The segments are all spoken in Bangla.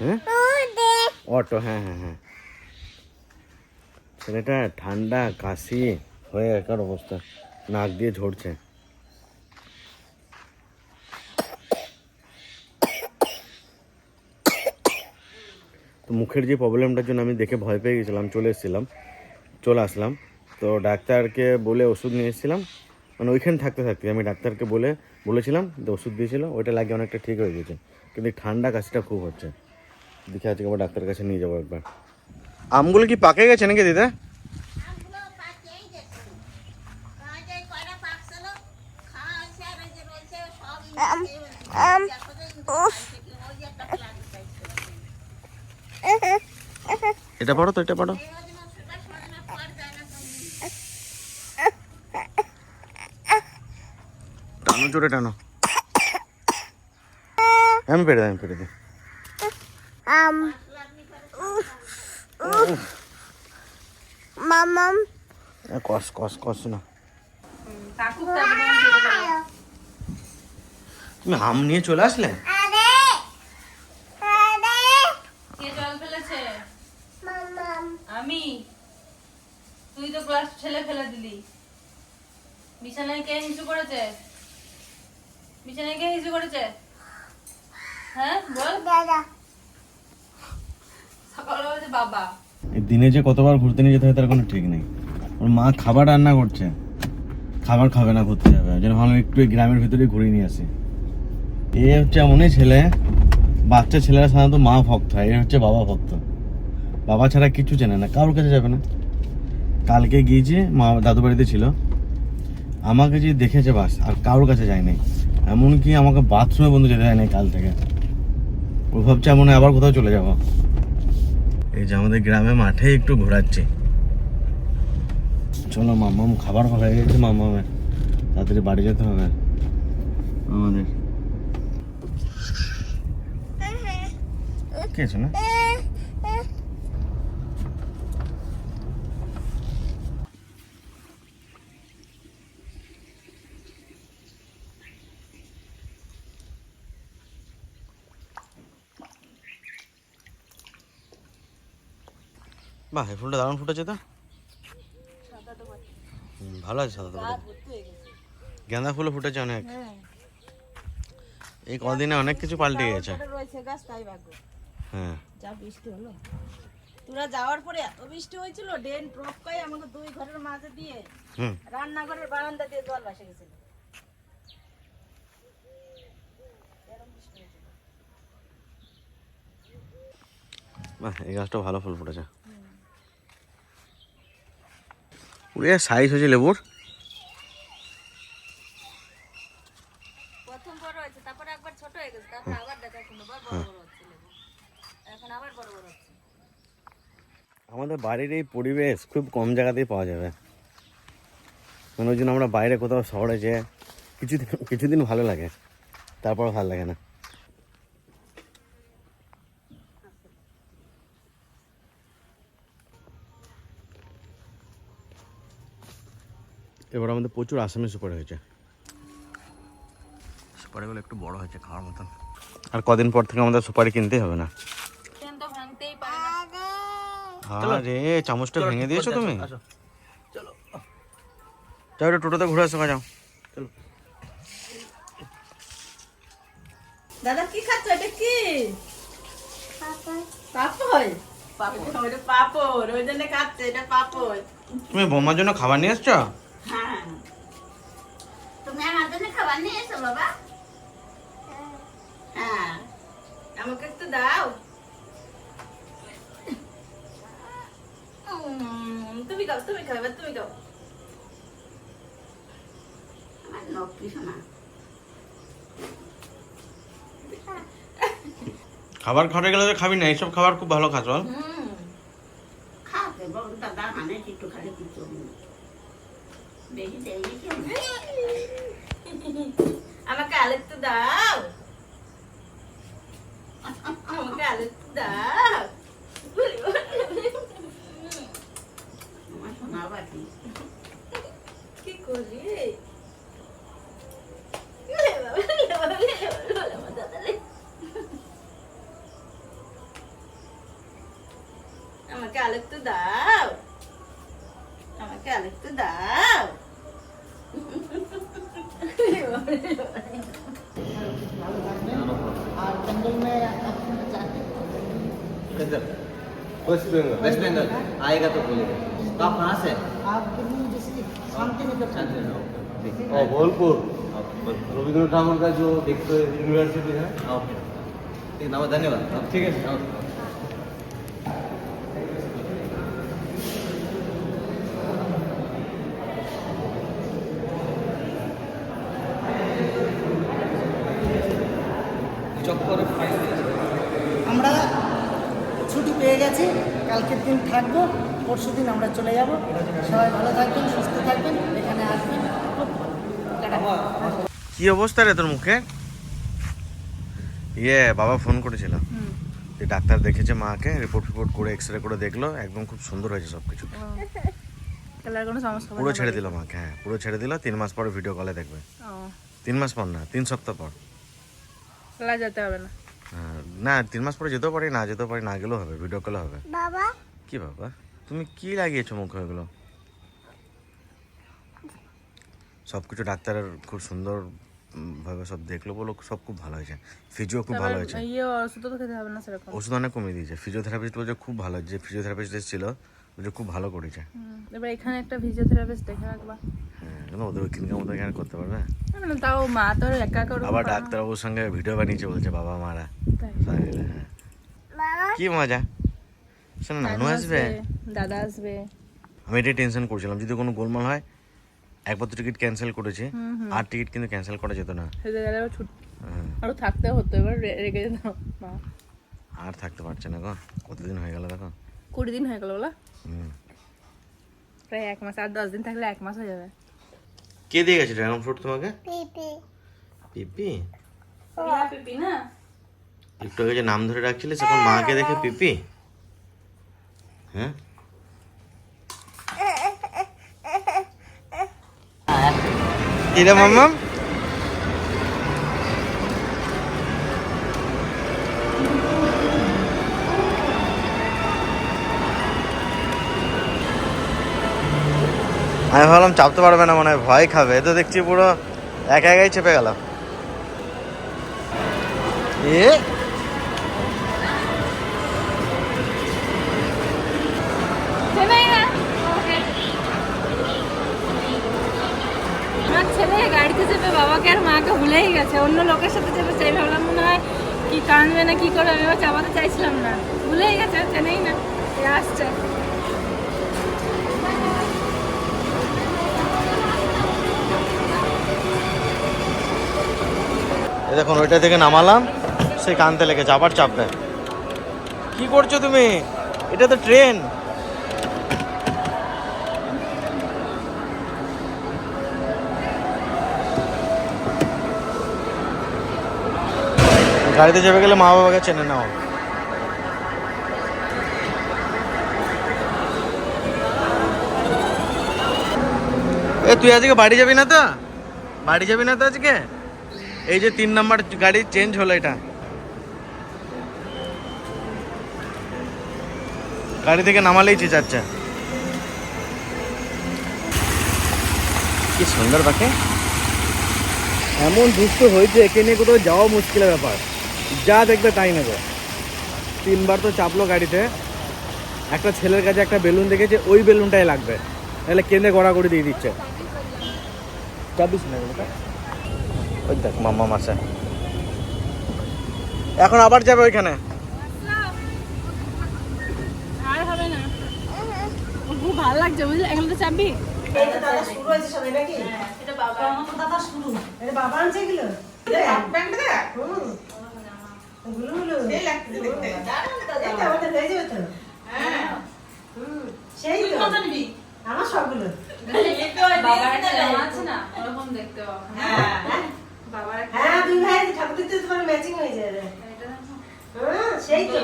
হ্যাঁ? অটো হ্যাঁ হ্যাঁ হ্যাঁ। ছেলেটা ঠান্ডা কাশি হয়ে একার অবস্থা। নাক দিয়ে ঝরছে। তো মুখের যে প্রবলেমটার জন্য আমি দেখে ভয় পেয়ে গেছিলাম চলে এসেছিলাম চলে আসলাম। তো ডাক্তারকে বলে ওষুধ নিয়ে এসেছিলাম। মানে ওইখানে থাকতে থাকতে আমি ডাক্তারকে বলে বলেছিলাম যে ওষুধ দিয়েছিল ওইটা লাগিয়ে অনেকটা ঠিক হয়ে গেছে। কিন্তু ঠান্ডা কাশিটা খুব হচ্ছে। দেখে আজকে আবার ডাক্তারের কাছে নিয়ে যাব একবার। আমগুলো কি পাকে গেছে নাকি দিদা। এটা পারো তো এটা তো। টানো জোরে টানো। আমি পেরে দিই আমি পেরে দিই Um. Mamam. এ, কস কস কস না তুমি আম নিয়ে চলে আসলে. আমি তুই তো গ্লাস ছেলে ফেলে দিলি বিছানায় কে হিসু করেছে বিছানায় কে হিসু করেছে হ্যাঁ বল Dada. দিনে যে কতবার ঘুরতে নিয়ে যেতে হয় তার কোনো ঠিক নেই। ওর মা খাবার রান্না করছে। খাবার খাবে না, ঘুরতে যাবে। যেন ভাবলাম একটু গ্রামের ভিতরে ঘুরিয়ে নিয়ে আসি। এ হচ্ছে এমনই ছেলে। বাচ্চা ছেলেরা সাধারণত মা ভক্ত হয়। এ হচ্ছে বাবা ভক্ত। বাবা ছাড়া কিছু চেনে না। কারোর কাছে যাবে না। কালকে গিয়েছে, মা দাদু বাড়িতে ছিল। আমাকে যে দেখেছে বাস, আর কারোর কাছে যায়নি এমনকি আমাকে বাথরুমে বন্ধু যেতে দেয়নি কাল থেকে। ও ভাবছে এমন আবার কোথাও চলে যাব। এই যে আমাদের গ্রামে মাঠে একটু ঘোরাচ্ছি। চলো মাম্মাম খাবার হয়ে গেছে মাম্মামের তাড়াতাড়ি বাড়ি যেতে হবে। আমাদের। কে আছে না? বাহ এই ফুলটা দারুণ ফুটেছে তো? ভালো আছে সাদা গাঁদা ফুলও ফুটেছে অনেক। এই কদিনে অনেক কিছু পাল্টে গেছে। হ্যাঁ। যা বৃষ্টি হলো। তোরা যাওয়ার পরে এত বৃষ্টি হয়েছিল ড্রেন আমাকে দুই ঘরের মাঝে দিয়ে রান্নাঘরের বারান্দা দিয়ে জল ভাসে গেছিল। বাহ এই গাছটা ভালো ফুল ফুটেছে পুরে সাইজ হয়েছে লেবুর প্রথম বড় হয়েছে তারপরে একবার ছোট হয়ে গেছে তারপরে আবার দেখা শুনো বড় বড় হচ্ছে লেবু। এখন আবার বড় বড় হচ্ছে আমাদের বাড়ির এই পরিবেশ খুব কম জায়গাতেই পাওয়া যাবে। মানে ওই জন্য আমরা বাইরে কোথাও শহরে যে কিছুদিন কিছুদিন ভালো লাগে তারপর ভালো লাগে না। এবার আমাদের প্রচুর আসামি সুপারি হয়েছে। সুপারিগুলো একটু বড় হয়েছে খাওয়ার মতন। আর কদিন পর থেকে আমাদের সুপারি কিনতেই হবে না। ট্রেন তো ভাঙতেই পারে না। আরে চামচটা ভেঙে দিয়েছ তুমি? যাও একটু টোটোতে ঘুরে আসো যাও। দাদা কি খাচ্ছ? এটা কি? পাপড়। পাপড়? ওটা পাপড় ওই জন্য খাচ্ছে এটা পাপড়। তুমি বোমার জন্য খাবার নিয়ে এসছো? হ্যাঁ তুমি আমার জন্য খাবার নিয়ে এসো বাবা। হ্যাঁ আমাকে একটু দাও। তুমি খাও তুমি খাও এবার তুমি খাও। আমার নক্কি শোনা খাবার গেলে তো খাবি না এইসব খাবার খুব ভালো খাস বল হুম খাওয়াতে বল দাদা মানে একটু খালি কিছু বেশি দেয় আমাকে আরেকটু দাও। আমাকে আরেকটু দাও। আমার সোনা বাটি। কি করলি। আমাকে আরেকটু দাও। আমাকে আরেকটু দাও किधर वेस्ट बंगाल वेस्ट बंगाल आएगा तो बोलेगा तो आप कहाँ से शांति ও বোলপুর রবীন্দ্রনাথ ঠাকুর का जो एक यूनिवर्सिटी है ओके ठीक है धन्यवाद ठीक है আমরা ছুটি পেয়ে গেছি কালকের দিন থাকব পরশু দিন আমরা চলে যাব। সবাই ভালো থাকবেন সুস্থ থাকবেন এখানে আসবেন। কি অবস্থা রে তোর মুখে? ইয়ে বাবা ফোন করেছিল। যে ডাক্তার দেখেছে মাকে রিপোর্ট ফিপোর্ট করে এক্স রে করে দেখল একদম খুব সুন্দর হয়েছে সব কিছু পুরো ছেড়ে দিল মাকে হ্যাঁ পুরো ছেড়ে দিল তিন মাস পরে ভিডিও কলে দেখবে। তিন মাস পর না তিন সপ্তাহ পর। তাহলে যেতে হবে না। না তিন মাস পরে যেতেও পারি না যেতেও পারি না গেলেও হবে ভিডিও কলে হবে। বাবা। কি বাবা? তুমি কি লাগিয়েছো মুখে এগুলো? সব কিছু ডাক্তারের খুব সুন্দর ভাবে সব দেখল বলো সব খুব ভালো হয়েছে। ফিজিও খুব ভালো হয়েছে। ইয়ে ওষুধ তো খেতে হবে না সেরকম। ওষুধ অনেক কমিয়ে দিয়েছে। ফিজিওথেরাপিস্ট বলছে খুব ভালো যে ফিজিওথেরাপিস্ট এসেছিল বলছে খুব ভালো করেছে। এবার এখানে একটা ফিজিওথেরাপিস্ট দেখে রাখবা। কেন? ওদের ওইখানকার মতো এখানে করতে পারবে? মানে তাও মা তো একা একা ওরকম আবার ডাক্তারবাবুর সঙ্গে ভিডিও বানিয়েছে বলছে বাবা মারা। হ্যাঁ। কি মজা? শোনো নানু আসবে? দাদা আসবে। আমি এটাই টেনশন করছিলাম। যদি কোনো গোলমাল হয় একবার তো টিকিট ক্যান্সেল করেছি। আর টিকিট কিন্তু ক্যান্সেল করা যেত না। হ্যাঁ, আরও থাকতে হতো এবার রেখে যেত মা। আর থাকতে পারছে না গো। কতদিন হয়ে গেল দেখো। কুড়ি দিন হয়ে গেল বলা? হুম। প্রায় এক মাস আর দশ দিন থাকলে এক মাস হয়ে যাবে। কে দিয়ে গেছে ড্রাগন ফ্রুট তোমাকে? পিপি। পিপি? পিপি না? একটু আগে যে নাম ধরে রাখছিলে এখন মাকে দেখে পিপি? হ্যাঁ? এটা মাম্মাম আমি ভাবলাম চাপতে পারবে না, মনে হয় ভয় খাবে। তো দেখছি পুরো একা একাই চেপে গেল। এ? ছেলে গাড়িতে চেপে, বাবাকে আর মাকে ভুলেই গেছে। অন্য লোকের সাথে চেপে ভাবলাম মনে হয় কি কাঁদবে না, কি করবে, আমি চাপাতে চাইছিলাম না। ভুলেই গেছে, চেনেই না। আসছে। দেখুন, ওইটা থেকে নামালাম, সে কানতে লেগেছে, আবার চাপবে কি করছ তুমি? এটা তো ট্রেন। গাড়িতে চেপে গেলে মা বাবাকে চেনে নাও। এ, তুই আজকে বাড়ি যাবি না তো? বাড়ি যাবি না তো আজকে? এই যে তিন নাম্বার গাড়ি চেঞ্জ হলো এটা। গাড়ি থেকে নামালেই চেঁচাচ্ছে কি সুন্দর পাখি। এমন দুষ্ট হয়েছে একে নিয়ে কোথাও যাওয়া মুশকিলের ব্যাপার। যা দেখবে তাই নেবে। তিনবার তো চাপলো গাড়িতে। একটা ছেলের কাছে একটা বেলুন দেখেছে ওই বেলুনটাই লাগবে। তাহলে কেঁদে গড়াগড়ি দিয়ে দিচ্ছে। চাপিস না। ওই দেখ মাম্মা মাসে। এখন আবার যাবে ওইখানে? আর হবে না। ভালো লাগছে বুঝলি? এখন তো চাপবি? দাদা শুরু নাকি? এটা আমার সবগুলো। ওরকম দেখতে পাবো বাবার একটা হ্যাঁ দুই ভাই দিতে তোমার ম্যাচিং হয়ে যাবে সেই তো।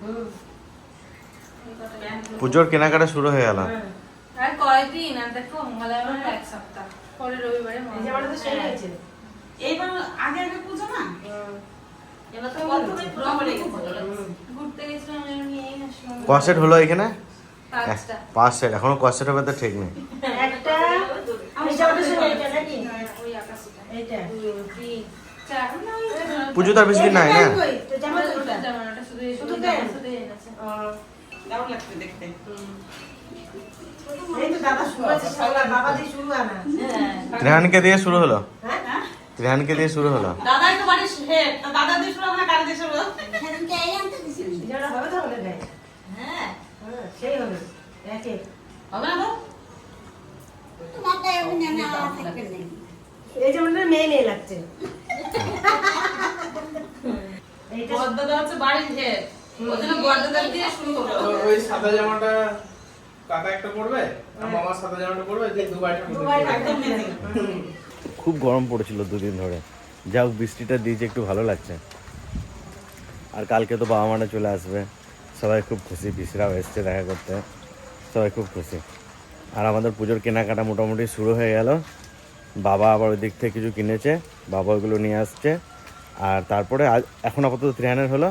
হুম, পুজোর কেনাকাটা শুরু হয়ে গেল। হ্যাঁ। আর কয়দিন? আর দেখো মঙ্গলবার এক সপ্তাহ। পরে রবিবারে এই তো সেই হয়েছে। এইবার আগে আগে পুজো না? হুম, এবার তো কত ঘুরতে গেছিলাম ঘুরতে গেছিলাম এমনি কসেট হলো এখানে? পাঁচ সেট এখনও কসেট হবে তো ঠিক নেই একটা এইটা ওটা শুনে এইটা নাকি ওই আকাশিটা এইটা দুই তিন চার না ওই পুজো তো আর বেশি দিন নাই না কই? তো জামা তো ওটা ওটা। জামা ওটা শুধু এই- শুধু ওই প্যান্ট? জামা শুধু এনেছে। ও, এই তো দাদা শুরু আছে সবাই বাবা দিয়ে শুরু আনা হ্যাঁ ত্রিহানকে দিয়ে শুরু হলো। হ্যাঁ ত্রিহানকে দিয়ে শুরু হলো। না? এই হ্যাঁ হ্যাঁ না এই যেমন মেয়ে মেয়ে লাগছে। এইটা হচ্ছে বাড়ির হেড ওই জন্য বড়দাদা দিয়ে শুরু করব। ওই সাদা জামাটা কাকা একটা পরবে আর মামা সাদা জামাটা পরবে যে দুবাইটা দুবাই একদম মেয়ে খুব গরম পড়েছিল দুদিন ধরে। যা হোক বৃষ্টিটা দিয়েছে একটু ভালো লাগছে। আর কালকে তো বাবা মারা চলে আসবে। সবাই খুব খুশি পিসিরাও এসছে দেখা করতে। সবাই খুব খুশি। আর আমাদের পুজোর কেনাকাটা মোটামুটি শুরু হয়ে গেল। বাবা আবার ওই দিক থেকে কিছু কিনেছে। বাবা ওগুলো নিয়ে আসছে। আর তারপরে এখন আপাতত থ্রি হান্ড্রেড হলো।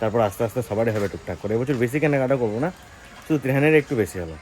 তারপর আস্তে আস্তে সবারই হবে টুকটাক করে। এবছর বেশি কেনাকাটা করব না। শুধু থ্রি হান্ড্রেড একটু বেশি হলো